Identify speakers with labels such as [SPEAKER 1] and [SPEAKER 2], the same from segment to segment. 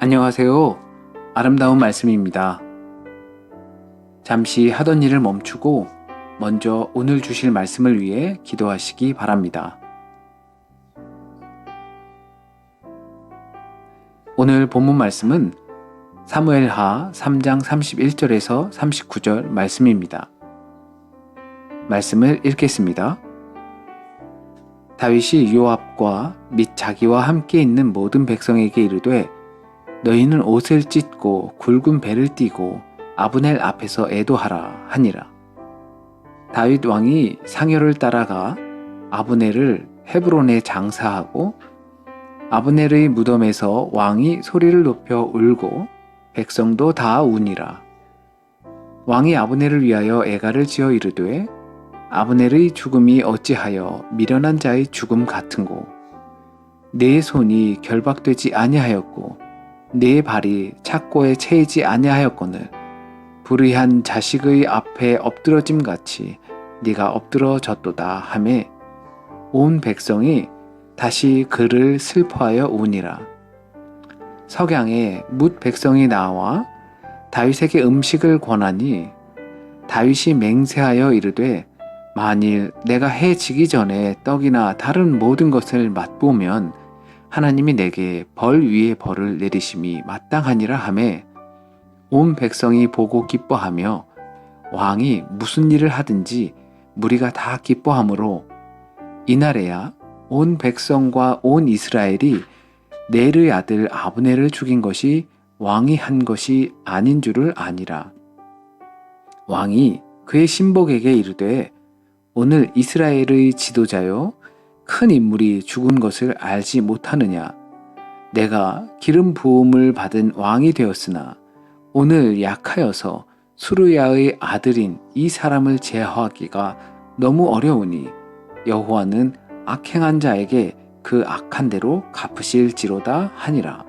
[SPEAKER 1] 안녕하세요. 아름다운 말씀입니다. 잠시 하던 일을 멈추고 먼저 오늘 주실 말씀을 위해 기도하시기 바랍니다. 오늘 본문 말씀은 사무엘하 3장 31절에서 39절 말씀입니다. 말씀을 읽겠습니다. 다윗이 요압과 및 자기와 함께 있는 모든 백성에게 이르되 너희는 옷을 찢고 굵은 배를 띠고 아브넬 앞에서 애도하라 하니라. 다윗 왕이 상여를 따라가 아브넬을 헤브론에 장사하고 아브넬의 무덤에서 왕이 소리를 높여 울고 백성도 다 우니라. 왕이 아브넬을 위하여 애가를 지어 이르되 아브넬의 죽음이 어찌하여 미련한 자의 죽음 같은고 내 손이 결박되지 아니하였고 내 발이 착고에 채이지 아니하였거늘 불의한 자식의 앞에 엎드러짐 같이 네가 엎드러졌도다 하매 온 백성이 다시 그를 슬퍼하여 우니라. 석양에 뭇 백성이 나와 다윗에게 음식을 권하니 다윗이 맹세하여 이르되 만일 내가 해 지기 전에 떡이나 다른 모든 것을 맛보면 하나님이 내게 벌 위에 벌을 내리심이 마땅하니라 하매 온 백성이 보고 기뻐하며 왕이 무슨 일을 하든지 무리가 다 기뻐하므로 이날에야 온 백성과 온 이스라엘이 넬의 아들 아브넬을 죽인 것이 왕이 한 것이 아닌 줄을 아니라 왕이 그의 신복에게 이르되 오늘 이스라엘의 지도자요 큰 인물이 죽은 것을 알지 못하느냐 내가 기름 부음을 받은 왕이 되었으나 오늘 약하여서 수르야의 아들인 이 사람을 제어하기가 너무 어려우니 여호와는 악행한 자에게 그 악한 대로 갚으실지로다 하니라.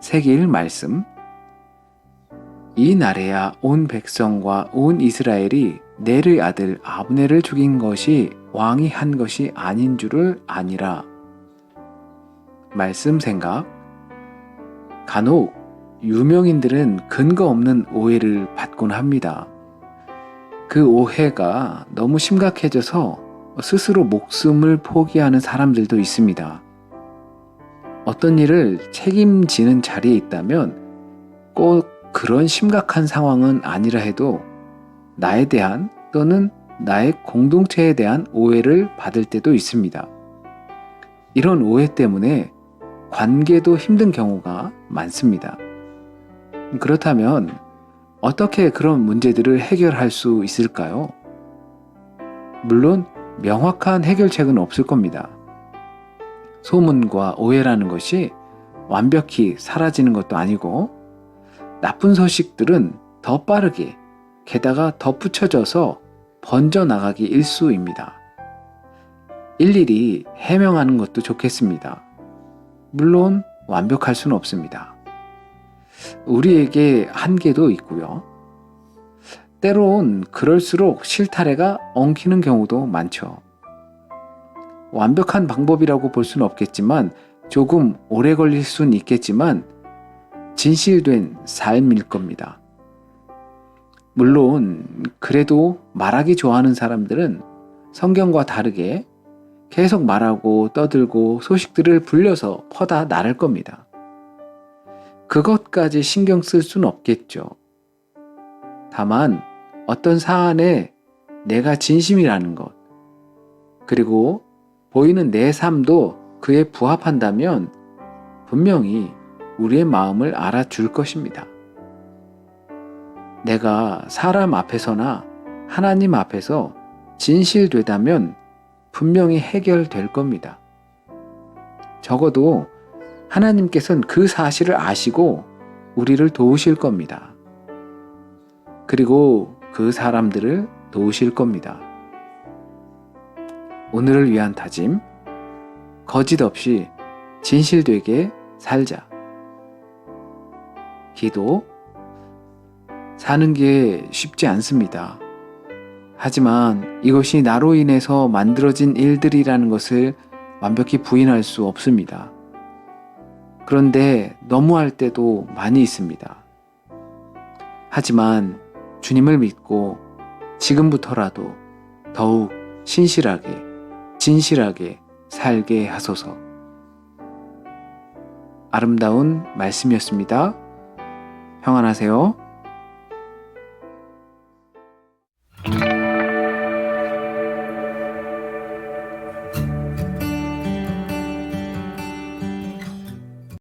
[SPEAKER 1] 세길 말씀 이 날에야 온 백성과 온 이스라엘이 넬의 아들 아브넬을 죽인 것이 왕이 한 것이 아닌 줄을 아니라. 말씀 생각 간혹 유명인들은 근거 없는 오해를 받곤 합니다. 그 오해가 너무 심각해져서 스스로 목숨을 포기하는 사람들도 있습니다. 어떤 일을 책임지는 자리에 있다면 꼭 그런 심각한 상황은 아니라 해도 나에 대한 또는 나의 공동체에 대한 오해를 받을 때도 있습니다. 이런 오해 때문에 관계도 힘든 경우가 많습니다. 그렇다면 어떻게 그런 문제들을 해결할 수 있을까요? 물론 명확한 해결책은 없을 겁니다. 소문과 오해라는 것이 완벽히 사라지는 것도 아니고 나쁜 소식들은 더 빠르게 게다가 덧붙여져서 번져나가기 일수입니다. 일일이 해명하는 것도 좋겠습니다. 물론 완벽할 수는 없습니다. 우리에게 한계도 있고요. 때론 그럴수록 실타래가 엉키는 경우도 많죠. 완벽한 방법이라고 볼 수는 없겠지만 조금 오래 걸릴 수는 있겠지만 진실된 삶일 겁니다. 물론 그래도 말하기 좋아하는 사람들은 성경과 다르게 계속 말하고 떠들고 소식들을 불려서 퍼다 나를 겁니다. 그것까지 신경 쓸 수는 없겠죠. 다만 어떤 사안에 내가 진심이라는 것, 그리고 보이는 내 삶도 그에 부합한다면 분명히 우리의 마음을 알아줄 것입니다. 내가 사람 앞에서나 하나님 앞에서 진실되다면 분명히 해결될 겁니다. 적어도 하나님께서는 그 사실을 아시고 우리를 도우실 겁니다. 그리고 그 사람들을 도우실 겁니다. 오늘을 위한 다짐, 거짓 없이 진실되게 살자. 기도, 사는 게 쉽지 않습니다. 하지만 이것이 나로 인해서 만들어진 일들이라는 것을 완벽히 부인할 수 없습니다. 그런데 너무할 때도 많이 있습니다. 하지만 주님을 믿고 지금부터라도 더욱 신실하게, 진실하게 살게 하소서. 아름다운 말씀이었습니다. 평안하세요.